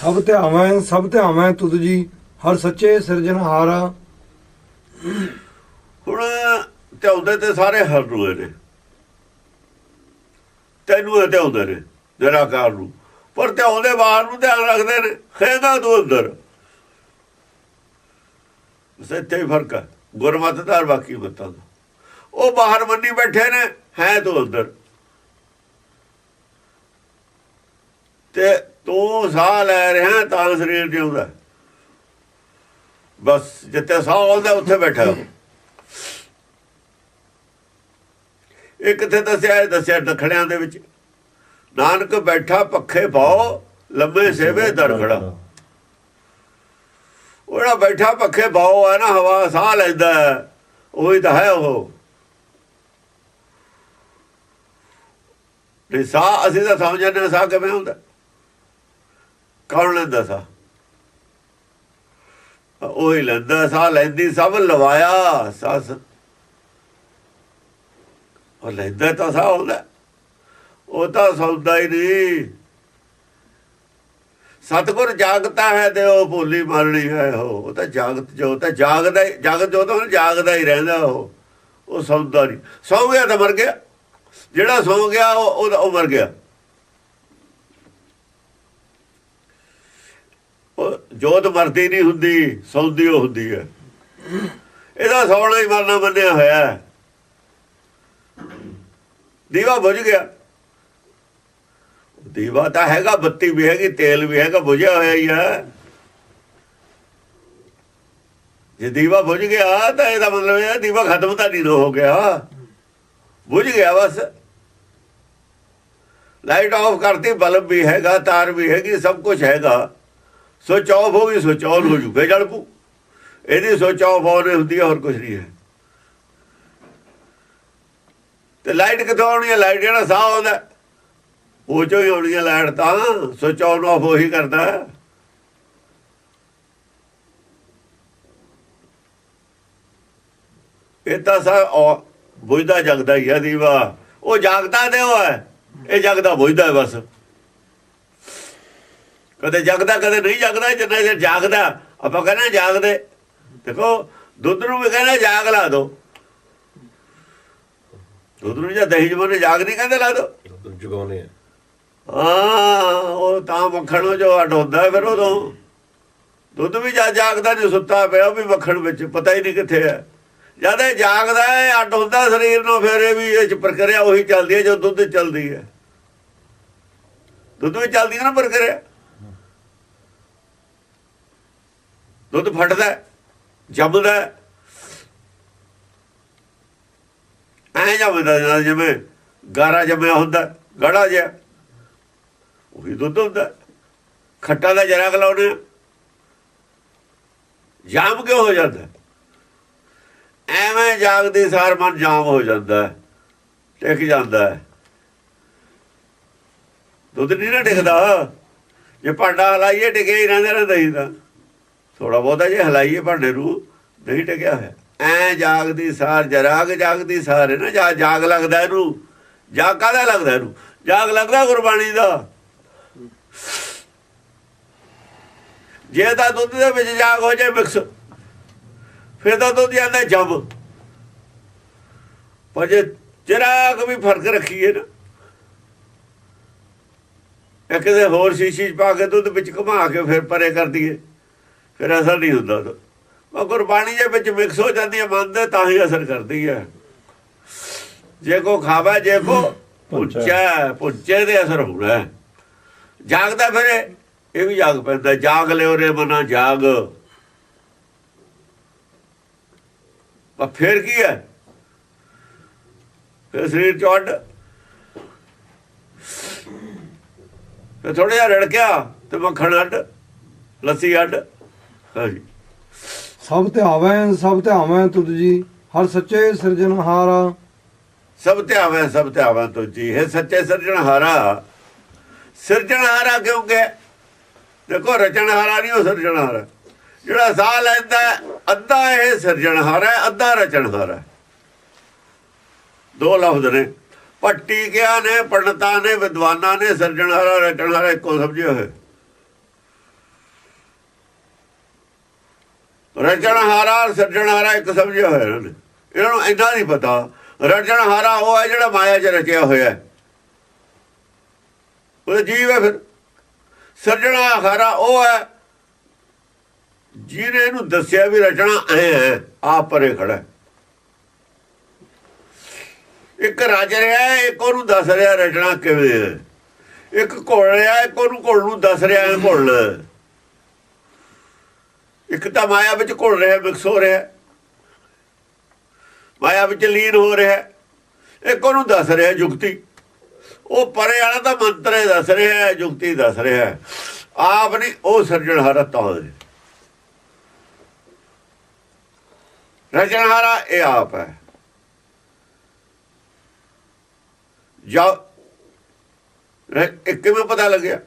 ਸਭ ਧਿਆਵੈ ਸਭ ਧਿਆਵੈ ਤੁਧ ਜੀ, ਹਰ ਸੱਚੇ ਸਿਰਜਣਹਾਰਾ ਹੁਣ ਧਿਆਉਂਦੇ ਤੇ ਸਾਰੇ ਹਰ ਨੂੰ ਨੇ ਤੈਨੂੰ ਧਿਆਉਂਦੇ ਨੇ ਨਿਰਾਕਾਰ ਨੂੰ। ਪਰ ਧਿਆਉਂਦੇ ਬਾਹਰ ਨੂੰ ਧਿਆਨ ਰੱਖਦੇ ਨੇ ਹੈਗਾ ਤੂੰ ਅੰਦਰ। ਸੱਚੇ ਫ਼ਰਕ ਹੈ ਗੁਰਮਤਿ ਬਾਕੀ ਮਤਾਂ ਦਾ। ਉਹ ਬਾਹਰ ਮੰਨੀ ਬੈਠੇ ਨੇ, ਹੈ ਤੂੰ ਅੰਦਰ। ਤੇ ਤੂੰ ਸਾਹ ਲੈ ਰਿਹਾ ਤਾਂ ਸਰੀਰ ਜਿਉਂਦਾ। ਬਸ ਜਿੱਥੇ ਸਾਹ ਆਉਂਦਾ, ਉੱਥੇ ਬੈਠਾ। ਉਹ। ਇਹ ਕਿੱਥੇ ਦੱਸਿਆ? ਦੱਸਿਆ ਦਖੜਿਆਂ ਦੇ ਵਿੱਚ। ਨਾਨਕ ਬੈਠਾ, ਪੱਖੇ ਪਾਓ, ਲੰਮੇ ਸੇਵੇ ਦਰਖੜਾ ਉਹੜਾ ਬੈਠਾ, ਪੱਖੇ ਪਾਓ ਹੈ ਨਾ, ਹਵਾ ਸਾਹ ਲੈਂਦਾ ਉਹੀ ਤਾਂ ਹੈ ਉਹ। ਤੇ ਸਾਹ ਅਸੀਂ ਤਾਂ ਸਮਝਦੇ ਹਾਂ, ਸਾਹ ਕਿਵੇਂ ਹੁੰਦਾ? ਕੌਣ ਲੈਂਦਾ ਸਾਹ ਉਹੀ ਲੈਂਦਾ ਸਾਹ ਲੈਂਦੀ ਸਭ ਲਵਾਇਆ ਸੱਸ ਉਹ ਲੈਂਦਾ ਤਾਂ ਸਾਹ ਹੁੰਦਾ ਉਹ ਤਾਂ ਸੌਦਾ ਹੀ ਨਹੀਂ। ਸਤਗੁਰ ਜਾਗਤਾ ਹੈ ਤੇ ਉਹ ਭੁੱਲੀ ਮਰਣੀ ਹੈ ਉਹ। ਉਹ ਤਾਂ ਜਾਗਤ ਜੋ ਤਾਂ ਜਾਗਦਾ ਜਾਗਤ ਜੋ ਤਾਂ ਜਾਗਦਾ ਹੀ ਰਹਿੰਦਾ ਉਹ। ਉਹ ਸੌਦਾ ਨਹੀਂ। ਸੌ ਗਿਆ ਤਾਂ ਮਰ ਗਿਆ। ਜਿਹੜਾ ਸੌ ਗਿਆ ਉਹ, ਉਹਦਾ- ਉਹ ਮਰ ਗਿਆ ਉਹ ਜੋਤ ਮਰਦੀ ਨਹੀਂ ਹੁੰਦੀ, ਸੌਂਦੀ ਉਹ ਹੁੰਦੀ ਹੈ। ਇਹਦਾ ਸੌਣਾ ਹੀ ਮਰਨਾ ਮੰਨਿਆ ਹੋਇਆ ਦੀਵਾ ਬੁਝ ਗਿਆ। ਦੀਵਾ ਤਾਂ ਹੈਗਾ, ਬੱਤੀ ਵੀ ਹੈਗੀ, ਤੇਲ ਵੀ ਹੈਗਾ, ਬੁਝਿਆ ਹੋਇਆ ਹੀ ਹੈ। ਜੇ ਦੀਵਾ ਬੁਝ ਗਿਆ, ਤਾਂ ਇਹਦਾ ਮਤਲਬ ਇਹ ਹੈ, ਦੀਵਾ ਖਤਮ ਤਾਂ ਨਹੀਂ ਹੋ ਗਿਆ। ਬੁਝ ਗਿਆ ਬਸ। ਲਾਈਟ ਆਫ ਕਰਤੀ, ਬਲਬ ਵੀ ਹੈਗਾ, ਤਾਰ ਵੀ ਹੈਗੀ, ਸਭ ਕੁਝ ਹੈਗਾ। ਸਵਿਚ ਆਫ ਹੋ ਗਈ ਸਵਿਚ ਆਨ ਹੋ ਜੂ ਫੇ ਜਲ ਪੂ ਇਹਦੀ ਸਵਿਚ ਆਫ ਆਨ ਹੁੰਦੀ ਹੈ ਹੋਰ ਕੁਝ ਨਹੀਂ ਹੈ। ਤੇ ਲਾਈਟ ਕਿੱਥੋਂ ਆਉਣੀ ਹੈ? ਲਾਈਟ ਜਿਹੜਾ ਸਾਹ ਆਉਂਦਾ ਉਹ ਚੋਂ ਹੀ ਆਉਣੀ ਹੈ ਲਾਈਟ ਤਾਂ ਸਵਿਚ ਆਨ ਆਫ ਉਹੀ ਕਰਦਾ ਹੈ। ਇਹ ਤਾਂ ਸਾ ਬੁਝਦਾ ਜਗਦਾ ਹੀ ਹੈ ਦੀਵਾ। ਉਹ ਜਾਗਦਾ ਤੇ ਉਹ ਹੈ। ਇਹ ਜਗਦਾ ਬੁਝਦਾ ਬਸ। ਕਦੇ ਜਗਦਾ ਕਦੇ ਨਹੀਂ ਜਗਦਾ ਜਿੰਨਾ ਚਿਰ ਜਾਗਦਾ ਆਪਾਂ ਕਹਿੰਦੇ ਜਾਗਦੇ। ਦੇਖੋ ਦੁੱਧ ਨੂੰ ਵੀ ਕਹਿੰਦੇ ਜਾਗ ਲਾ ਦੋ ਦੁੱਧ ਨੂੰ ਜਾਂ ਦਹੀਂ ਜਮਾਨੇ ਜਾਗ ਨਹੀਂ ਕਹਿੰਦੇ ਲਾ ਦੋ ਜਗਾਉਨੇ ਆ। ਉਹ ਤਾਂ ਮੱਖਣ ਨੂੰ ਜੋ ਅੱਡ ਹੁੰਦਾ ਹੈ ਫਿਰ ਉਦੋਂ। ਦੁੱਧ ਵੀ ਜਾ ਜਾਗਦਾ ਨਹੀਂ ਸੁੱਤਾ ਪਿਆ ਉਹ ਵੀ ਮੱਖਣ ਵਿੱਚ ਪਤਾ ਹੀ ਨਹੀਂ ਕਿੱਥੇ ਹੈ। ਜਦ ਇਹ ਜਾਗਦਾ ਹੈ ਅੱਡ ਹੁੰਦਾ ਸਰੀਰ ਨੂੰ ਫਿਰ ਇਹ ਵੀ ਇਹ ਚ ਪ੍ਰਕਿਰਿਆ ਉਹੀ ਚੱਲਦੀ ਹੈ ਜੋ ਦੁੱਧ ਚੱਲਦੀ ਹੈ। ਦੁੱਧ ਵਿੱਚ ਚੱਲਦੀ ਹੈ ਨਾ ਪ੍ਰਕਿਰਿਆ। ਦੁੱਧ ਫਟਦਾ ਜੰਮਦਾ ਹੈ। ਐਂ ਜੰਮਦਾ ਜਾਂਦਾ ਜਿਵੇਂ ਗਾਰਾ ਜੰਮਿਆ ਹੁੰਦਾ ਗੜਾ ਜਿਹਾ। ਉਹੀ ਦੁੱਧ ਹੁੰਦਾ ਹੈ। ਖੱਟਾ ਦਾ ਜਰਾ ਲਾਉਣੇ ਜਾਮ ਕਿਉਂ ਹੋ ਜਾਂਦਾ ਐਵੇਂ ਜਾਗਦੇ ਸਾਰ ਮਨ ਜਾਮ ਹੋ ਜਾਂਦਾ ਹੈ, ਟਿਕ ਜਾਂਦਾ ਦੁੱਧ ਨਹੀਂ ਨਾ ਟਿਕਦਾ। ਜੇ ਭਾਂਡਾ ਹਲਾਈਏ ਟਿਕਿਆ ਹੀ ਰਹਿੰਦਾ ਰਹਿੰਦਾ ਹੀ ਤਾਂ ਥੋੜਾ ਬਹੁਤਾ ਜੇ ਹਲਾਈਏ ਭਾਂਡੇ ਨੂੰ ਨਹੀਂ ਟਿਕਿਆ ਹੋਇਆ। ਐ ਜਾਗਦੀ ਸਾਰ ਜਰਾਗ ਜਾਗਦੀ ਸਾਰ ਹੈ ਨਾ, ਜਾ ਜਾਗ ਲੱਗਦਾ ਇਹਨੂੰ ਜਾਗ ਕਾਹਦਾ ਲੱਗਦਾ ਇਹਨੂੰ? ਜਾਗ ਲੱਗਦਾ ਗੁਰਬਾਣੀ ਦਾ। ਜੇ ਤਾਂ ਦੁੱਧ ਦੇ ਵਿੱਚ ਜਾਗ ਹੋ ਜਾਏ ਮਿਕਸ, ਫਿਰ ਤਾਂ ਦੁੱਧ ਜਾਂਦਾ ਜੰਮ। ਪਰ ਜੇ ਜਰਾਗ ਵੀ ਫ਼ਰਕ ਰੱਖੀਏ ਨਾ ਇਹ ਕਿਸੇ ਹੋਰ ਸ਼ੀਸ਼ੀ ਚ ਪਾ ਕੇ ਦੁੱਧ ਵਿੱਚ ਘੁਮਾ ਕੇ ਫਿਰ ਪਰੇ ਕਰ ਦਈਏ। ਫਿਰ ਅਸਰ ਨਹੀਂ ਹੁੰਦਾ। ਉਹ ਗੁਰਬਾਣੀ ਦੇ ਵਿੱਚ ਮਿਕਸ ਹੋ ਜਾਂਦੀ ਹੈ ਮਨ ਦੇ ਤਾਂ ਹੀ ਅਸਰ ਕਰਦੀ ਹੈ। ਜੇ ਕੋ ਖਾਵਾ ਜੇ ਕੋ ਪੁੱਛਾ ਪੁੱਛੇ ਦੇ ਅਸਰ ਹੋਣਾ ਹੈ। ਜਾਗਦਾ ਫਿਰ ਇਹ- ਵੀ ਜਾਗ ਪੈਂਦਾ ਜਾਗ ਲਿਓ ਰੇ ਮਨਾ ਜਾਗ। ਪਰ ਫਿਰ ਕੀ ਹੈ? ਫਿਰ ਸਰੀਰ ਚੋੜ ਤੇ ਥੋੜਾ ਜਿਹਾ ਰੜਕਿਆ ਤੇ ਮੱਖਣ ਅੱਡ ਲੱਸੀ ਅੱਡ। ਹਾਂਜੀ। ਸਭ ਧਿਆਵੈ ਸਭ ਧਿਆਵੈ ਤੁਧ ਜੀ ਹਰ ਸੱਚੇ ਸਿਰਜਣਹਾਰਾ ਸਭ ਧਿਆਵੇਂ ਸਭ ਧਿਆਵਾਂ ਤੋਂ ਜੀ ਹੈ ਸੱਚੇ ਸਿਰਜਣਹਾਰਾ ਸਿਰਜਣਹਾਰਾ ਕਿਉਂਕਿ ਦੇਖੋ ਰਚਣਹਾਰਾ ਨਹੀਂ ਉਹ ਸਿਰਜਣਹਾਰਾ ਜਿਹੜਾ ਸਾਹ ਲੈਂਦਾ ਅੱਧਾ ਇਹ ਸਿਰਜਣਹਾਰਾ ਅੱਧਾ ਰਚਣਹਾਰਾ। ਦੋ ਲਫ਼ਜ਼ ਨੇ। ਪੱਟੀ ਗਿਆ ਨੇ ਪੰਡਤਾਂ ਨੇ ਵਿਦਵਾਨਾਂ ਨੇ ਸਿਰਜਣਹਾਰਾ ਰਚਣਹਾਰਾ ਇੱਕੋ ਸਮਝਿਆ ਹੋਇਆ ਰਚਣਹਾਰਾ ਸਿਰਜਣਹਾਰਾ ਇੱਕ ਸਮਝਿਆ ਹੋਇਆ ਇਹਨਾਂ ਨੇ। ਇਹਨਾਂ ਨੂੰ ਇੰਨਾ ਨਹੀਂ ਪਤਾ। ਰਚਣਹਾਰਾ ਉਹ ਹੈ ਜਿਹੜਾ ਮਾਇਆ 'ਚ ਰਚਿਆ ਹੋਇਆ ਹੈ। ਉਹ ਜੀਵ ਹੈ ਫਿਰ। ਸਿਰਜਣਹਾਰਾ ਉਹ ਹੈ ਜਿਹਨੇ ਇਹਨੂੰ ਦੱਸਿਆ ਵੀ ਰਚਨਾ ਐ ਹੈ, ਆਪ ਪਰੇ ਖੜਾ ਇੱਕ ਰਚ ਰਿਹਾ ਇੱਕ ਉਹਨੂੰ ਦੱਸ ਰਿਹਾ ਰਚਨਾ ਕਿਵੇਂ ਹੈ। ਇੱਕ ਘੋਲ ਰਿਹਾ, ਇੱਕ ਉਹਨੂੰ ਘੋਲ ਨੂੰ ਦੱਸ ਰਿਹਾ ਹੈ, ਘੋਲਣਾ। ਇੱਕ ਤਾਂ ਮਾਇਆ ਵਿੱਚ ਘੁਲ ਰਿਹਾ ਮਿਕਸ ਹੋ ਰਿਹਾ। ਮਾਇਆ ਵਿੱਚ ਲੀਨ ਹੋ ਰਿਹਾ। ਇੱਕ ਉਹਨੂੰ ਦੱਸ ਰਿਹਾ ਯੁਕਤੀ ਉਹ ਪਰੇ ਵਾਲਾ ਤਾਂ ਮੰਤਰ ਹੀ ਦੱਸ ਰਿਹਾ ਯੁਕਤੀ ਦੱਸ ਰਿਹਾ ਆਪ ਨਹੀਂ, ਉਹ ਸਿਰਜਣਹਾਰਾ ਤਾਂ ਹੈ। ਰਚਨਹਾਰਾ ਇਹ ਆਪ ਹੈ। ਜਾ ਇਹ ਕਿਵੇਂ ਪਤਾ ਲੱਗਿਆ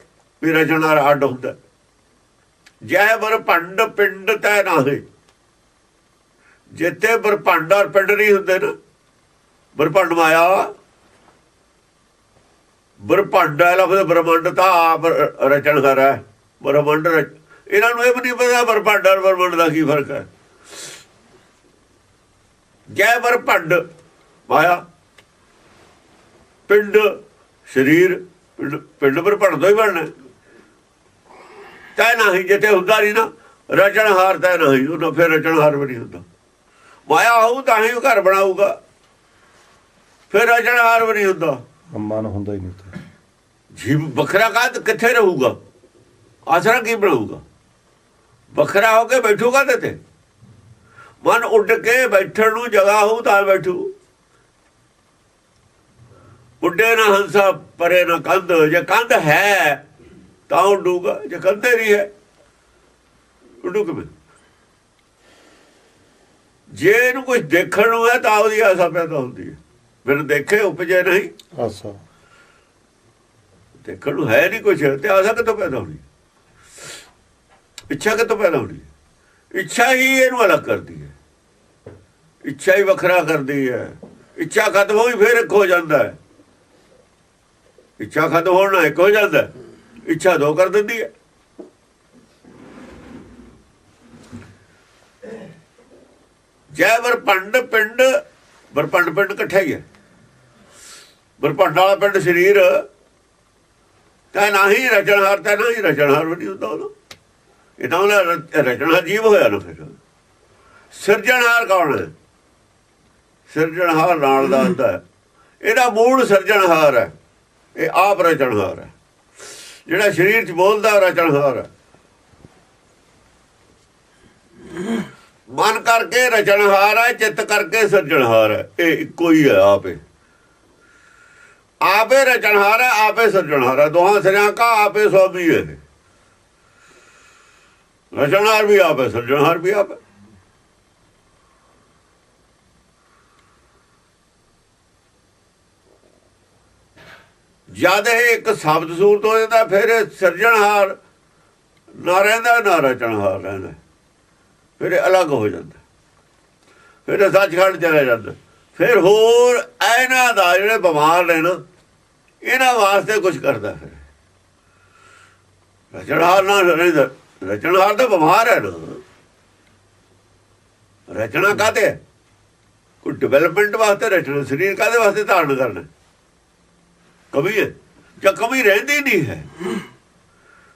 ਵੀ ਰਚਨਹਾਰਾ ਅੱਡ ਹੁੰਦਾ ਜੈ ਬਰਭੰਡ ਪਿੰਡ ਤੈ ਨਾਹੀ। ਜਿੱਥੇ ਬਰਪੰਡ ਔਰ ਪਿੰਡ ਨਹੀਂ ਹੁੰਦੇ ਨਾ ਬਰਭੰਡ ਮਾਇਆ ਬਰਪੰਡ ਹੈ ਲਫ਼ਜ਼ ਬ੍ਰਹਮੰਡ ਤਾਂ ਆਪ ਰਚਣ ਕਰ ਹੈ ਬ੍ਰਹਮੰਡ ਰਚ- ਇਹਨਾਂ ਨੂੰ ਇਹ ਵੀ ਨਹੀਂ ਪਤਾ ਬਰਪੰਡ ਔਰ ਬ੍ਰਹਮੰਡ ਦਾ ਕੀ ਫ਼ਰਕ ਹੈ। ਜੈ ਬਰਪੰਡ, ਮਾਇਆ। ਪਿੰਡ, ਸਰੀਰ, ਪਿੰਡ ਪਿੰਡ ਬਰਪੰਡ ਤੋਂ ਹੀ ਬਣਨਾ। ਤੈ ਨਹੀਂ ਜਿੱਥੇ ਹੁੰਦਾ ਨਹੀਂ ਨਾ ਰਚਣਹਾਰ ਤੈ ਨਹੀਂ ਉਹਨਾਂ ਫਿਰ ਰਚਣਹਾਰ ਵੀ ਨਹੀਂ ਹੁੰਦਾ। ਮਾਇਆ ਹੋਊ ਤਾਂ ਹੀ ਘਰ ਬਣਾਊਗਾ। ਫਿਰ ਰਚਣਹਾਰ ਵੀ ਨਹੀਂ ਹੁੰਦਾ। ਮਨ ਹੁੰਦਾ ਹੀ ਨਹੀਂ ਉੱਥੇ। ਜੀਵ ਵੱਖਰਾ ਕਾਦ ਕਿੱਥੇ ਰਹੂਗਾ? ਆਸਰਾ ਕੀ ਬਣਾਊਗਾ? ਵੱਖਰਾ ਹੋ ਕੇ ਬੈਠੂਗਾ ਤੇ ਤੇ? ਮਨ ਉੱਡ ਕੇ ਬੈਠਣ ਨੂੰ ਜਗ੍ਹਾ ਹੋਊ ਤਾਂ ਬੈਠੂ। ਉੱਡੇ ਨਾ ਹੰਸਾ ਪਰੇ ਨਾ ਕੰਧ ਜੇ ਕੰਧ ਹੈ ਤਾਂ ਉੱਡੂਗਾ ਜੇ ਹੀ ਨਹੀਂ ਹੈ ਉੱਡੂ ਕਿਵੇਂ ਜੇ ਇਹਨੂੰ ਕੁਝ ਦੇਖਣ ਨੂੰ ਹੈ ਤਾਂ ਉਹਦੀ ਆਸਾ ਪੈਦਾ ਹੁੰਦੀ ਹੈ। ਬਿਨ ਦੇਖੇ ਉਪਜੇ ਨਹੀਂ। ਆਸਾ। ਦੇਖਣ ਨੂੰ ਹੈ ਨਹੀਂ ਕੁਝ ਤੇ ਆਸਾ ਕਿੱਥੋਂ ਪੈਦਾ ਹੋਣੀ? ਇੱਛਾ ਕਿੱਥੋਂ ਪੈਦਾ ਹੋਣੀ? ਇੱਛਾ ਹੀ ਇਹਨੂੰ ਅਲੱਗ ਕਰਦੀ ਹੈ। ਇੱਛਾ ਹੀ ਵੱਖਰਾ ਕਰਦੀ ਹੈ। ਇੱਛਾ ਖਤਮ ਹੋਈ ਫਿਰ ਇੱਕ ਹੋ ਜਾਂਦਾ ਹੈ। ਇੱਛਾ ਖਤਮ ਹੋਣ ਇੱਕ ਹੋ ਜਾਂਦਾ ਹੈ। ਇੱਛਾ ਦੋ ਕਰ ਦਿੰਦੀ ਹੈ। ਜੈ ਵਰਪੰਡ ਪਿੰਡ ਵਰਪੰਡ ਪਿੰਡ ਇਕੱਠਾ ਹੀ ਹੈ। ਵਰਪੰਡ ਵਾਲਾ ਪਿੰਡ ਸਰੀਰ, ਤਾਂ ਨਹੀਂ ਰਚਣਹਾਰ ਤਾਂ ਨਹੀਂ ਰਚਨਹਾਰ ਵੀ ਨਹੀਂ ਹੁੰਦਾ ਉਹ ਇਹਨਾਂ ਉਹਦਾ ਰ- ਰਚਨਹਾਰ ਜੀਵ ਹੋਇਆ ਨਾ ਫਿਰ। ਸਿਰਜਣਹਾਰ ਕੌਣ ਹੈ? ਸਿਰਜਣਹਾਰ ਨਾਲ ਦਾ ਹੁੰਦਾ ਇਹਦਾ ਮੂਲ ਸਿਰਜਣਹਾਰ ਹੈ। ਇਹ ਆਪ ਰਚਣਹਾਰ ਹੈ। ਜਿਹੜਾ ਸਰੀਰ 'ਚ ਬੋਲਦਾ ਉਹ ਰਚਨਹਾਰ ਹੈ ਮਨ ਕਰਕੇ ਰਚਣਹਾਰ ਹੈ, ਚਿੱਤ ਕਰਕੇ ਸਿਰਜਣਹਾਰ ਹੈ। ਇਹ ਇੱਕੋ ਹੀ ਹੈ ਆਪੇ। ਆਪੇ ਰਚਣਹਾਰ ਹੈ, ਆਪੇ ਸਿਰਜਣਹਾਰ ਹੈ। ਦੋਹਾਂ ਸਿਰਾਂ ਕਾ ਆਪੇ ਸਵਾਮੀ ਹੈ। ਰਚਨਹਾਰ ਵੀ ਆਪੇ ਸਿਰਜਣਹਾਰ ਵੀ ਆਪੇ। ਜਦ ਇਹ ਇੱਕ ਸ਼ਬਦ ਸੂਰਤ ਹੋ ਜਾਂਦਾ, ਫਿਰ ਸਿਰਜਣਹਾਰ ਨਾ ਰਹਿੰਦਾ ਨਾ ਰਚਣਹਾਰ ਰਹਿੰਦਾ ਫਿਰ ਇਹ ਅਲੱਗ ਹੋ ਜਾਂਦਾ ਫਿਰ ਇਹ ਸੱਚਖੰਡ ਚਲਾ ਜਾਂਦਾ ਫਿਰ ਹੋਰ ਇਹਨਾਂ ਦਾ ਜਿਹੜੇ ਬਿਮਾਰ ਨੇ ਨਾ, ਇਹਨਾਂ ਵਾਸਤੇ ਕੁਝ ਕਰਦਾ ਫਿਰ ਰਚਣਹਾਰ ਨਾ ਰਹਿੰਦਾ ਰਚਨਹਾਰ ਤਾਂ ਬਿਮਾਰ ਹੈ ਨਾ। ਰਚਨਾ ਕਾਤੇ ਕੋਈ ਡਿਵੈਲਪਮੈਂਟ ਵਾਸਤੇ ਰਚਨਾ, ਸਰੀਰ ਕਾਦੇ ਵਾਸਤੇ ਧਾਰਨ ਕਰਨਾ ਕਮੀ ਹੈ ਜਾਂ ਕਮੀ ਰਹਿੰਦੀ ਨਹੀਂ ਹੈ।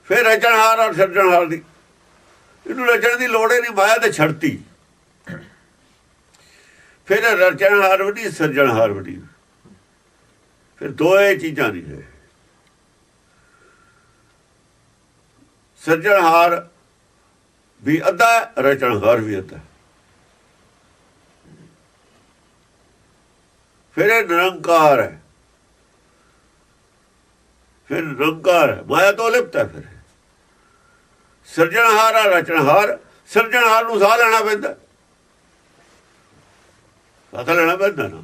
ਫਿਰ ਰਚਣਹਾਰ ਔਰ ਸਿਰਜਣਹਾਰ ਦੀ। ਇਹਨੂੰ ਰਚਣ ਦੀ ਲੋੜ ਹੀ ਨਹੀਂ, ਮਾਇਆ ਤੇ ਛੜਤੀ। ਫਿਰ ਰਚਣਹਾਰ ਵੀ ਸਿਰਜਣਹਾਰ ਵੀ ਫਿਰ ਦੋਏ ਚੀਜ਼ਾਂ ਨਹੀਂ ਹੈ। ਸਿਰਜਣਹਾਰ ਵੀ ਅੱਧਾ ਰਚਣਹਾਰ ਵੀ ਅੱਧਾ ਫਿਰ ਇਹ ਨਿਰੰਕਾਰ ਹੈ। ਫਿਰ ਨਿਰੰਕਾਰ ਹੈ ਮਾਇਆ ਤੋਂ ਲਿਪਤ ਹੈ ਫਿਰ। ਸਿਰਜਣਹਾਰ ਆ ਰਚਨਹਾਰ ਸਿਰਜਣਹਾਰ ਨੂੰ ਸਾਹ ਲੈਣਾ ਪੈਂਦਾ। ਸਾਹ ਲੈਣਾ ਪੈਂਦਾ ਨਾ।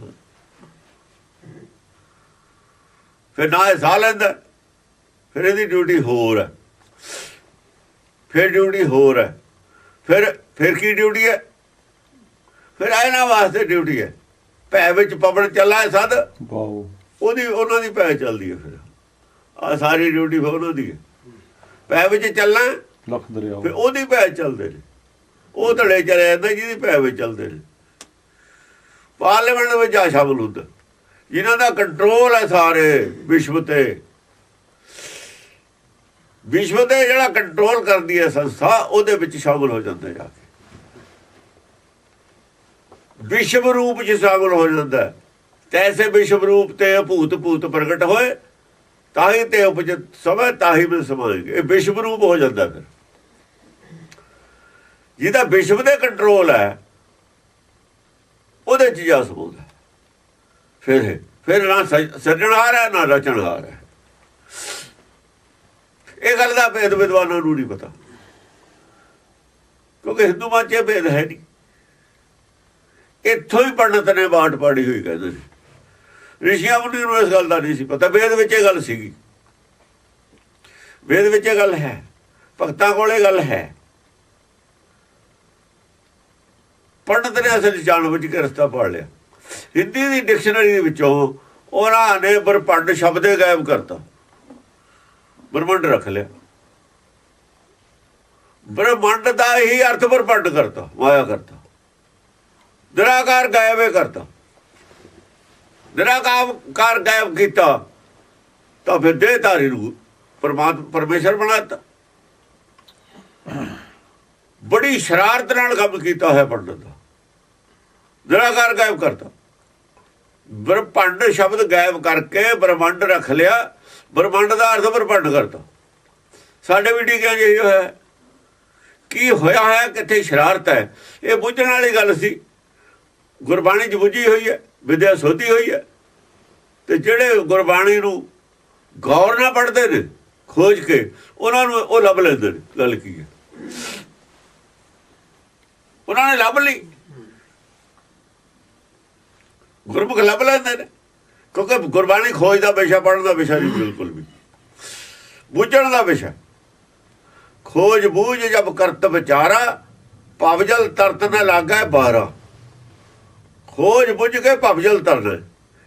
ਫਿਰ ਨਾ ਇਹ ਸਾਹ ਲੈਂਦਾ ਫਿਰ ਇਹਦੀ ਡਿਊਟੀ ਹੋਰ ਹੈ। ਫਿਰ ਡਿਊਟੀ ਹੋਰ ਹੈ। ਫਿਰ ਫਿਰ ਕੀ ਡਿਊਟੀ ਹੈ? ਫਿਰ ਇਹਨਾਂ ਵਾਸਤੇ ਡਿਊਟੀ ਹੈ। ਭੈ ਵਿੱਚ ਪਵਨ ਚੱਲਾ ਹੈ ਸਦ। ਵਾਓ। ਉਹਦੀ ਉਹਨਾਂ ਦੀ ਭੈ ਚੱਲਦੀ ਹੈ ਫਿਰ। ਆ ਸਾਰੀ ਡਿਊਟੀ ਉਹਨਾਂ ਦੀ। ਹੈ ਭੈ ਵਿੱਚ ਚੱਲਣਾ। ਲੱਖ ਦਰਿਆ ਫਿਰ ਉਹਦੀ ਭੈ ਚੱਲਦੇ ਨੇ। ਉਹ ਧੜੇ ਚਲੇ ਜਾਂਦੇ ਜਿਹਦੀ ਪੈ ਵਿੱਚ ਚੱਲਦੇ ਨੇ। ਪਾਰਲੀਮੈਂਟ ਵਿੱਚ ਆ ਸ਼ਾਮਲ ਹੁੰਦਾ। ਜਿਨ੍ਹਾਂ ਦਾ ਕੰਟਰੋਲ ਹੈ ਸਾਰੇ ਵਿਸ਼ਵ ਤੇ। ਵਿਸ਼ਵ ਤੇ ਜਿਹੜਾ ਕੰਟਰੋਲ ਕਰਦੀ ਹੈ ਸੰਸਥਾ ਉਹਦੇ ਵਿੱਚ ਸ਼ਾਮਲ ਹੋ ਜਾਂਦੇ ਜਾ ਕੇ। ਵਿਸ਼ਵ ਰੂਪ ਚ ਸ਼ਾਮਲ ਹੋ ਜਾਂਦਾ। ਤੈਸੇ ਵਿਸ਼ਵ ਰੂਪ ਤੇ ਭੂਤ ਭੂਤ ਪ੍ਰਗਟ ਹੋਏ। ਤਾਂ ਹੀ ਤੇ ਉਪਜ ਸਮਝ ਤਾਂ ਹੀ। ਮੈਂ ਸਮਾਏਗੇ ਇਹ ਵਿਸ਼ਵ ਰੂਪ ਹੋ ਜਾਂਦਾ ਫਿਰ। ਜਿਹਦਾ ਵਿਸ਼ਵ ਦੇ ਕੰਟਰੋਲ ਹੈ, ਉਹਦੇ ਚ ਜਾ ਸਮੂਦਾ ਫਿਰ ਫਿਰ ਨਾ ਸ- ਸਿਰਜਣਹਾਰ ਹੈ, ਨਾ ਰਚਣਹਾਰ ਹੈ। ਇਹ ਗੱਲ ਦਾ ਭੇਦ ਵਿਦਵਾਨਾਂ ਨੂੰ ਨਹੀਂ ਪਤਾ। ਕਿਉਂਕਿ ਹਿੰਦੂ ਮਤ 'ਚ ਇਹ ਭੇਦ ਹੈ ਨਹੀਂ। ਇੱਥੋਂ ਹੀ ਪੰਡਤ ਨੇ ਬਾਟ ਪਾੜੀ ਹੋਈ, ਕਹਿੰਦੇ ਨੇ। ਰਿਸ਼ੀਆਂ ਮੁਨੀ ਨੂੰ ਇਸ ਗੱਲ ਦਾ ਨਹੀਂ ਸੀ ਪਤਾ, ਵੇਦ ਵਿੱਚ ਇਹ ਗੱਲ ਸੀਗੀ। ਵੇਦ ਵਿੱਚ ਇਹ ਗੱਲ ਹੈ, ਭਗਤਾਂ ਕੋਲ ਇਹ ਗੱਲ ਹੈ। ਪੰਡਤ ਨੇ ਅਸਲ ਜਾਣ ਵਿੱਚ ਕੇ ਰਸਤਾ ਪੜ ਲਿਆ। ਹਿੰਦੀ ਦੀ ਡਿਕਸ਼ਨਰੀ ਦੇ ਵਿੱਚੋਂ ਉਹਨਾਂ ਨੇ ਬਰਪੰਡ ਸ਼ਬਦ ਹੀ ਗਾਇਬ ਕਰਤਾ। ਬ੍ਰਹਮੰਡ ਰੱਖ ਲਿਆ। ਬ੍ਰਹਮੰਡ ਦਾ ਹੀ ਅਰਥ ਬਰਪੰਡ ਕਰਤਾ, ਮਾਇਆ ਕਰਤਾ। ਨਿਰਾਕਾਰ ਗਾਇਬੇ ਕਰਤਾ। ਨਿਰਾਕਾਰ ਗਾਇਬ ਕੀਤਾ, ਤਾਂ ਫਿਰ ਦੇਹਧਾਰੀ ਨੂੰ ਪਰਮਾਤਮਾ ਪਰਮੇਸ਼ਰ ਬਣਾਤਾ। ਬੜੀ ਸ਼ਰਾਰਤ ਨਾਲ ਕੰਮ ਕੀਤਾ ਹੈ ਪੰਡਤ। ਦਾ ਨਿਰਾਕਾਰ ਗਾਇਬ ਕਰਤਾ। ਬ੍ਰਹਮੰਡ ਸ਼ਬਦ ਗਾਇਬ ਕਰਕੇ ਬ੍ਰਹਮੰਡ ਰੱਖ ਲਿਆ। ਬ੍ਰਹਮੰਡ ਦਾ ਅਰਥ ਬ੍ਰਹਮੰਡ ਕਰਤਾ। ਸਾਡੇ ਵੀ ਟੀਕਿਆਂ ਜਿਹੀ ਹੋਇਆ। ਕੀ ਹੋਇਆ ਹੈ, ਕਿੱਥੇ ਸ਼ਰਾਰਤ ਹੈ? ਇਹ ਬੁੱਝਣ ਵਾਲੀ ਗੱਲ ਸੀ। ਗੁਰਬਾਣੀ ਚ ਬੁੱਝੀ ਹੋਈ ਹੈ। ਵਿਦਿਆ ਸੋਧੀ ਹੋਈ ਹੈ। ਤੇ ਜਿਹੜੇ ਗੁਰਬਾਣੀ ਨੂੰ ਗੌਰ ਨਾਲ ਪੜ੍ਹਦੇ ਨੇ, ਖੋਜ ਕੇ, ਉਹਨਾਂ ਨੂੰ ਉਹ ਲੱਭ ਲੈਂਦੇ ਨੇ, ਗੱਲ ਕੀ ਹੈ। ਉਹਨਾਂ ਨੇ ਲੱਭ ਲਈ। ਗੁਰਮੁਖ ਲੱਭ ਲੈਂਦੇ ਨੇ, ਕਿਉਂਕਿ ਗੁਰਬਾਣੀ ਖੋਜ ਦਾ ਵਿਸ਼ਾ, ਪੜ੍ਹਨ ਦਾ ਵਿਸ਼ਾ ਨਹੀਂ ਬਿਲਕੁਲ ਵੀ ਬੁੱਝਣ ਦਾ ਵਿਸ਼ਾ। ਖੋਜ ਬੂਝ ਜਬ ਕਰਤ ਵਿਚਾਰਾ ਪਵਜਲ ਤਰਤ ਨ ਲਾਗਾ ਬਾਰਾ। ਖੋਜ ਬੁੱਝ ਕੇ ਭਵਜਲ ਤਰਨਾ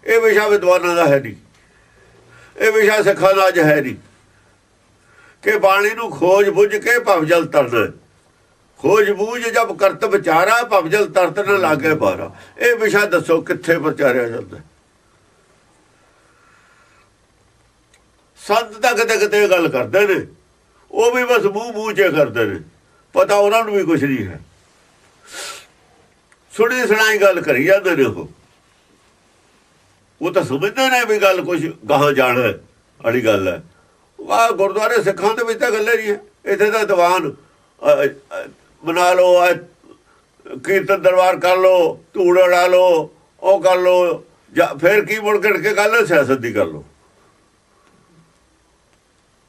ਇਹ ਵਿਸ਼ਾ ਵਿਦਵਾਨਾਂ ਦਾ ਹੈ ਨਹੀਂ। ਇਹ ਵਿਸ਼ਾ ਸਿੱਖਾਂ ਦਾ ਅੱਜ ਹੈ ਨਹੀਂ। ਕਿ ਬਾਣੀ ਨੂੰ ਖੋਜ ਬੁੱਝ ਕੇ ਭਵਜਲ ਤਰਨਾ ਖੋਜ ਬੂਝ ਜਬ ਕਰਤ ਵਿਚਾਰਾ ਭਵਜਲ ਤਰਤ ਨ ਲਾਗੇ ਬਾਰਾ। ਇਹ ਵਿਸ਼ਾ ਦੱਸੋ ਕਿੱਥੇ ਪ੍ਰਚਾਰਿਆ ਜਾਂਦਾ ਸੰਤ ਤਾਂ ਕਿਤੇ ਕਿਤੇ ਗੱਲ ਕਰਦੇ ਨੇ। ਉਹ ਵੀ ਬਸ ਮੂੰਹ ਮੂੰਹ ਚ ਕਰਦੇ ਨੇ। ਪਤਾ ਉਹਨਾਂ ਨੂੰ ਵੀ ਕੁਝ ਨਹੀਂ ਹੈ। ਸੁਣੀ ਸੁਣਾਈ ਗੱਲ ਕਰੀ ਜਾਂਦੇ ਨੇ ਉਹ। ਉਹ ਤਾਂ ਸਮਝਦੇ ਨੇ ਵੀ ਗੱਲ ਕੁਝ ਗਾਹਾਂ ਜਾਣ ਵਾਲੀ ਗੱਲ ਹੈ। ਵਾਹ ਗੁਰਦੁਆਰੇ ਸਿੱਖਾਂ ਦੇ ਵਿੱਚ ਤਾਂ ਗੱਲ ਨਹੀਂ ਹੈ। ਇੱਥੇ ਤਾਂ ਦੀਵਾਨ ਅ, ਬਣਾ ਲਓ ਕੀਰਤਨ ਦਰਬਾਰ ਕਰ ਲਓ ਧੂੜ ਉਡਾ ਲਓ ਉਹ ਕਰ ਲਓ ਜਾਂ ਫਿਰ ਕੀ ਮੁੜ ਕੇ ਕੇ ਗੱਲ ਸਿਆਸਤ ਦੀ ਕਰ ਲਓ।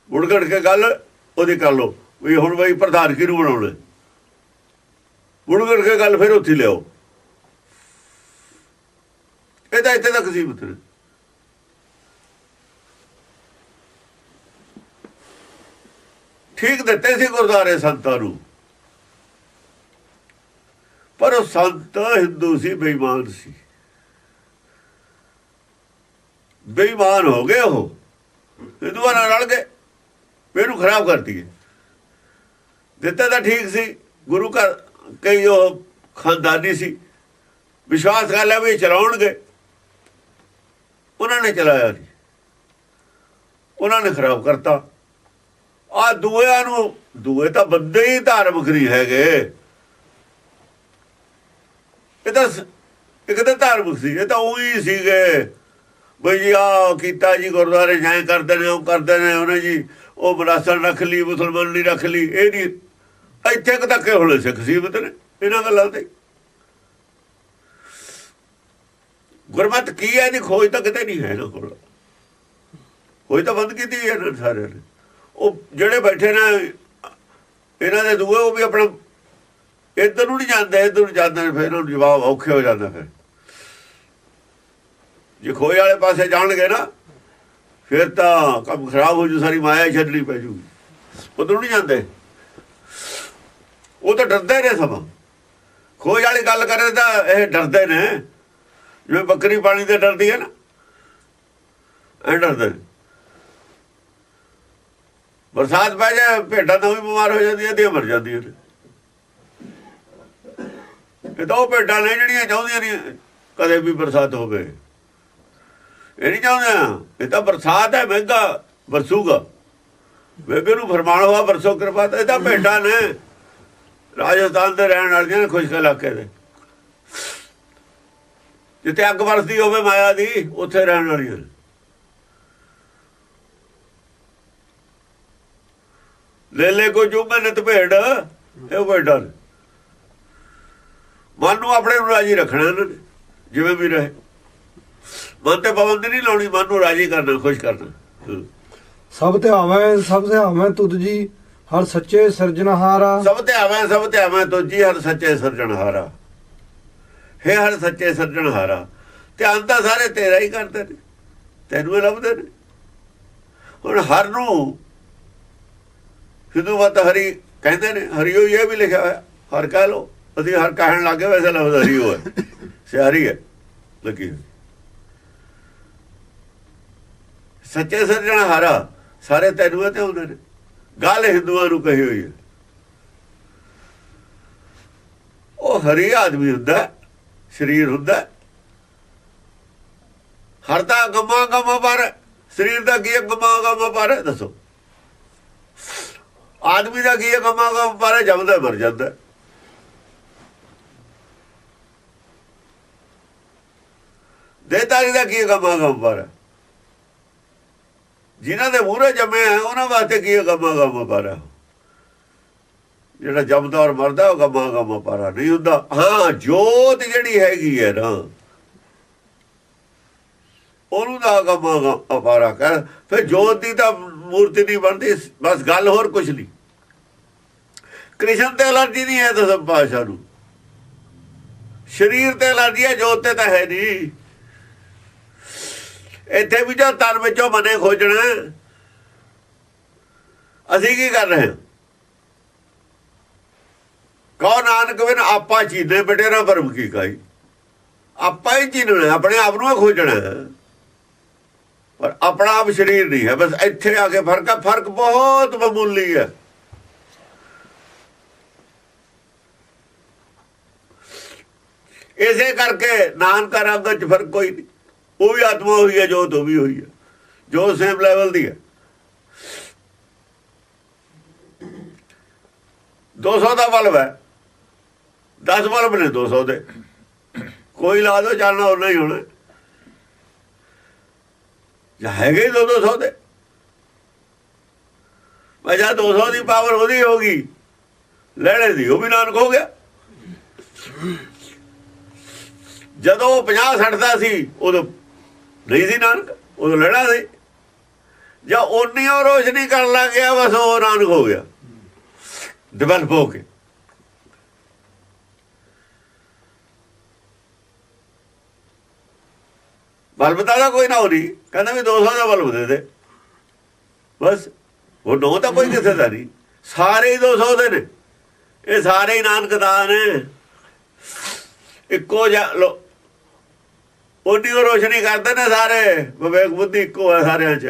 ਮੁੜ ਕੇ ਕੇ ਗੱਲ ਉਹਦੀ ਕਰ ਲਓ ਵੀ ਹੁਣ ਬਈ ਪ੍ਰਧਾਨ ਕਿਹਨੂੰ ਬਣਾਉਣਾ। ਮੁੜ ਕੇ ਕੇ ਗੱਲ ਫਿਰ ਉੱਥੇ ਲਿਆਓ। ਇਹ ਤਾਂ ਇੱਥੇ ਤੱਕ ਸੀਮਤ ਨੇ ਠੀਕ ਦਿੱਤੇ ਸੀ ਗੁਰਦਾਰੇ ਸੰਤਾਂ ਨੂੰ। ਪਰ ਉਹ ਸੰਤ ਹਿੰਦੂ ਸੀ, ਬੇਈਮਾਨ ਸੀ। ਬੇਈਮਾਨ ਹੋ ਗਏ ਉਹ। ਹਿੰਦੂਆਂ ਨਾਲ ਰਲ ਗਏ। ਇਹਨੂੰ ਖਰਾਬ ਕਰਤੀ ਹੈ ਦਿੱਤਾ ਤਾਂ ਠੀਕ ਸੀ। ਗੁਰੂ ਘਰ ਕਈ ਉਹ ਖਾਨਦਾਨੀ ਸੀ। ਵਿਸ਼ਵਾਸ ਕਰ ਲਿਆ ਵੀ ਚਲਾਉਣਗੇ। ਉਹਨਾਂ ਨੇ ਚਲਾਇਆ ਜੀ ਉਹਨਾਂ ਨੇ ਖਰਾਬ ਕਰਤਾ। ਆ ਦੂਆਂ ਨੂੰ ਦੂਏ ਤਾਂ ਬੰਦੇ ਹੀ ਧਾਰਮਿਕ ਨਹੀਂ ਹੈਗੇ। ਇਹ ਤਾਂ ਇੱਕ ਤਾਂ ਧਾਰਮਿਕ ਸੀ ਇਹ ਤਾਂ ਉਹੀ ਸੀਗੇ। ਬਈ ਜੀ ਆ ਕੀਤਾ ਜੀ, ਗੁਰਦੁਆਰੇ ਜਾਇ ਕਰਦੇ ਨੇ, ਉਹ ਕਰਦੇ ਨੇ, ਉਹਨੇ ਜੀ, ਉਹ ਵਿਰਾਸਤ ਰੱਖ ਲਈ, ਮੁਸਲਮਾਨ ਨਹੀਂ ਰੱਖ ਲਈ, ਇਹ ਨਹੀਂ। ਇੱਥੇ ਕਿ ਤੱਕ ਹੋਲੇ ਸਿੱਖ ਸੀ ਨੇ, ਇਹਨਾਂ ਗੱਲਾਂ ਤੇ। ਗੁਰਮਤ ਕੀ ਹੈ ਦੀ ਖੋਜ ਤਾਂ ਕਿਤੇ ਨਹੀਂ ਹੈ ਇਹਨਾਂ ਕੋਲ। ਖੋਜ ਤਾਂ ਬੰਦ ਕੀਤੀ ਹੈ ਇਹਨਾਂ ਸਾਰਿਆਂ ਨੇ। ਉਹ ਜਿਹੜੇ ਬੈਠੇ ਨੇ, ਇਹਨਾਂ ਦੇ ਦੂਏ, ਉਹ ਵੀ ਆਪਣਾ ਇੱਧਰ ਨੂੰ ਨਹੀਂ ਜਾਂਦੇ, ਇੱਧਰ ਨੂੰ ਜਾਂਦੇ ਨੇ, ਫਿਰ ਇਹਨਾਂ ਨੂੰ ਜਵਾਬ ਔਖੇ ਹੋ ਜਾਂਦਾ ਫਿਰ। ਜੇ ਖੋਏ ਵਾਲੇ ਪਾਸੇ ਜਾਣਗੇ ਨਾ, ਫਿਰ ਤਾਂ ਕੰਮ ਖਰਾਬ ਹੋ ਜੂ, ਸਾਰੀ ਮਾਇਆ ਹੀ ਛੱਡਣੀ ਪੈ ਜੂਗੀ ਉਧਰ ਨੂੰ ਨਹੀਂ ਜਾਂਦੇ। ਉਹ ਤਾਂ ਡਰਦੇ ਨੇ ਸਭ ਖੋਜ ਵਾਲੀ ਗੱਲ ਕਰੇ ਤਾਂ ਇਹ ਡਰਦੇ ਨੇ। ਜਿਵੇਂ ਬੱਕਰੀ ਪਾਣੀ ਤੇ ਡਰਦੀ ਹੈ ਨਾ। ਇਹ ਡਰਦੇ। ਬਰਸਾਤ ਪੈ ਜਾਏ, ਭੇਡਾਂ ਤਾਂ ਵੀ ਬਿਮਾਰ ਹੋ ਜਾਂਦੀਆਂ ਦੀਆਂ ਮਰ ਜਾਂਦੀਆਂ ਨੇ। ਇਹ ਤਾਂ ਉਹ ਭੇਡਾਂ ਨੇ ਜਿਹੜੀਆਂ ਚਾਹੁੰਦੀਆਂ ਨਹੀਂ ਕਦੇ ਵੀ ਬਰਸਾਤ ਹੋਵੇ। ਇਹ ਨਹੀਂ ਚਾਹੁੰਦੇ, ਇਹ ਤਾਂ ਬਰਸਾਤ ਹੈ, ਮਹਿੰਗਾ ਵਰਸੂਗਾ। ਬੇਬੇ ਨੂੰ ਫਰਮਾਨ ਹੋਆ, ਵਰਸੋ ਕਿਰਪਾ ਤਾਂ ਇਹ ਤਾਂ ਭੇਡਾਂ ਨੇ। ਰਾਜਸਥਾਨ ਦੇ ਰਹਿਣ ਵਾਲੀਆਂ ਨੇ ਖੁਸ਼ਕ ਇਲਾਕੇ ਦੇ। ਜਿੱਥੇ ਅੱਗ ਵਰਸਦੀ ਹੋਵੇ ਮਾਇਆ ਦੀ ਉੱਥੇ ਰਹਿਣ ਵਾਲੀਆਂ ਲੈ ਲੈ ਕੋ ਜੁਮੇ ਨਿਤ ਭੇਡ ਇਹ ਨੇ ਮਨ ਨੂੰ ਆਪਣੇ ਨੂੰ ਰਾਜੀ ਰੱਖਣਾ ਇਹਨਾਂ ਨੇ ਜਿਵੇਂ ਵੀ ਰਹੇ। ਮਨ ਤੇ ਪਾਬੰਦੀ ਨਹੀਂ ਲਾਉਣੀ ਮਨ ਨੂੰ ਰਾਜੀ ਕਰਨਾ ਖੁਸ਼ ਕਰਨਾ। ਸਭ ਤੇ ਆਵੇਂ ਸਭ ਤੇ ਆਵੇਂ ਤੁਧ ਜੀ ਹਰ ਸੱਚੇ ਸਿਰਜਣਹਾਰਾ। ਸਭ ਤੇ ਆਵੇਂ ਸਭ ਤੇ ਆਵੇਂ ਤੁਜੀ ਹਰ ਸੱਚੇ ਸਿਰਜਣਹਾਰਾ। ਹੈ ਹਰ ਸੱਚੇ ਸਿਰਜਣਹਾਰਾ ਧਿਆਨ ਤਾਂ ਸਾਰੇ ਤੇਰਾ ਹੀ ਕਰਦੇ ਨੇ। ਤੈਨੂੰ ਲੱਭਦੇ ਨੇ। ਹੁਣ ਹਰ ਨੂੰ ਹਿੰਦੂ ਮਤ ਹਰੀ ਕਹਿੰਦੇ ਨੇ, ਹਰੀਓ ਇਹ ਵੀ ਲਿਖਿਆ ਹੋਇਆ, ਹਰ ਕਹਿ ਲੋ ਅਸੀਂ ਹਰ ਕਹਿਣ ਲੱਗੇ ਵੈਸੇ ਲਫ਼ਜ਼ ਹਰੀਓ ਹੈ ਸਿਆਰੀ ਹੈ ਲੱਗੀ ਹੋਈ। ਸੱਚੇ ਸਿਰਜਣਹਾਰਾ ਸਾਰੇ ਤੈਨੂੰ ਤੇ ਹੁੰਦੇ ਨੇ। ਗੱਲ ਹਿੰਦੂਆਂ ਨੂੰ ਕਹੀ ਹੋਈ ਹੈ। ਉਹ ਹਰੀ ਆਦਮੀ ਹੁੰਦਾ ਸਰੀਰ ਹੁੰਦਾ ਹਰਦਾ ਹਰ ਦਾ ਗਮਾ ਗਮਾ ਪਰ, ਸਰੀਰ ਦਾ ਕੀ ਹੈ ਗਮਾ ਗਮਾ ਪਰ ਹੈ? ਦੱਸੋ ਆਦਮੀ ਦਾ ਕੀ ਹੈ ਗਮਾ ਗਮਾ ਪਰ ਹੈ? ਜੰਮਦਾ ਮਰ ਜਾਂਦਾ ਹੈ। ਦੇਤਾਰੀ ਦਾ ਕੀ ਹੈ ਗਮਾ ਗਮਾ ਪਰ ਹੈ? ਜਿਨ੍ਹਾਂ ਦੇ ਮੂਹਰੇ ਜੰਮੇ ਆ, ਉਹਨਾਂ ਵਾਸਤੇ ਕੀ ਹੈ ਗਮਾ ਗਮਾ ਪਰ ਹੈ? ਜਿਹੜਾ ਜੰਮਦਾ ਔਰ ਮਰਦਾ, ਉਹ ਗਮਾ ਗਮਾ ਪਾਰਾ ਨਹੀਂ ਹੁੰਦਾ। ਹਾਂ, ਜੋਤ ਜਿਹੜੀ ਹੈਗੀ ਹੈ ਨਾ, ਉਹਨੂੰ ਦਾ ਗਮਾ ਗਮਾ ਪਾਰਾ ਕਰ। ਫਿਰ ਜੋਤ ਦੀ ਤਾਂ ਮੂਰਤੀ ਨਹੀਂ ਬਣਦੀ, ਬਸ ਗੱਲ ਹੋਰ ਕੁਝ ਨਹੀਂ। ਕ੍ਰਿਸ਼ਨ ਤੇ ਅਲਰਜੀ ਨਹੀਂ ਹੈ ਦਸਮ ਪਾਸ਼ਾ ਨੂੰ। ਸਰੀਰ ਤੇ ਅਲਰਜੀ ਹੈ, ਜੋਤ ਤੇ ਤਾਂ ਹੈ ਨਹੀਂ। ਇੱਥੇ ਵੀ ਜੋ ਤਨ ਵਿੱਚੋਂ ਮਨੇ ਖੋਜਣਾ, ਅਸੀਂ ਕੀ ਕਰ ਰਹੇ ਹਾਂ? ਕਹੋ ਨਾਨਕ ਬਿਨ ਆਪਾ ਚੀਨੇ ਬਟੇਰਾ ਭਰਮ ਕੀ ਕਾਈ ਆਪਾਂ ਹੀ ਚੀਨਣਾ ਆਪਣੇ ਆਪ ਨੂੰ ਖੋਜਣਾ ਪਰ ਆਪਣਾ ਆਪ ਸਰੀਰ ਨਹੀਂ ਹੈ, ਬਸ ਇੱਥੇ ਆ ਕੇ ਫ਼ਰਕ ਹੈ, ਫ਼ਰਕ ਬਹੁਤ ਮਾਮੂਲੀ ਹੈ। ਇਸੇ ਕਰਕੇ ਨਾਨਕ ਰੰਗ ਚ ਫ਼ਰਕ ਕੋਈ ਨਹੀਂ। ਉਹ ਵੀ ਆਤਮਾ ਹੋਈ ਹੈ, ਜੋਤ ਉਹ ਵੀ ਹੋਈ ਹੈ। ਜੋ ਸੇਮ ਲੈਵਲ ਦੀ ਹੈ। 200 ਦਾ ਬਲਬ ਹੈ। 10 ਬਲਬ ਨੇ 200 ਦੇ। ਕੋਈ ਲਾ ਦੋ ਜਾਣਾ ਉਹਨਾਂ ਹੀ ਹੋਣਾ। ਜਾਂ ਹੈਗੇ 2 200 ਦੇ ਮੈਂ ਜਾਂ 200 ਦੀ ਪਾਵਰ ਉਹਦੀ ਹੋਗੀ ਲੈਣੇ ਦੀ, ਉਹ ਵੀ ਨਾਨਕ ਹੋ ਗਿਆ। ਜਦੋਂ ਉਹ 50 ਛੱਡਦਾ ਸੀ, ਉਦੋਂ ਨਹੀਂ ਸੀ ਨਾਨਕ, ਉਦੋਂ ਲੈਣਾ ਸੀ। ਜਾਂ ਉਨੀ ਉਹ ਰੋਸ਼ਨੀ ਕਰਨ ਲੱਗ ਗਿਆ, ਬਸ ਉਹ ਨਾਨਕ ਹੋ ਗਿਆ। ਡਿਵੈਲਪ ਹੋ ਕੇ। ਬਲਬ ਦਾ ਤਾਂ ਕੋਈ ਨਾ ਹੋ ਨਹੀਂ ਕਹਿੰਦਾ ਵੀ 200 ਦਾ ਬਲਬ ਦੇ ਦੇ। ਬਸ, ਉਹ ਨੋ ਤਾਂ ਕੋਈ ਕਿਸੇ ਦਾ ਨਹੀਂ ਸਾਰੇ ਹੀ 200 ਦੇ ਨੇ। ਇਹ ਸਾਰੇ ਹੀ ਨਾਨਕ ਦਾ ਨੇ। ਇੱਕੋ ਜਾ ਲੋ ਉਹਦੀ ਰੋਸ਼ਨੀ ਕਰਦੇ ਨੇ ਸਾਰੇ। ਵਿਵੇਕ ਬੁੱਧੀ ਇੱਕੋ ਹੈ ਸਾਰਿਆਂ 'ਚ।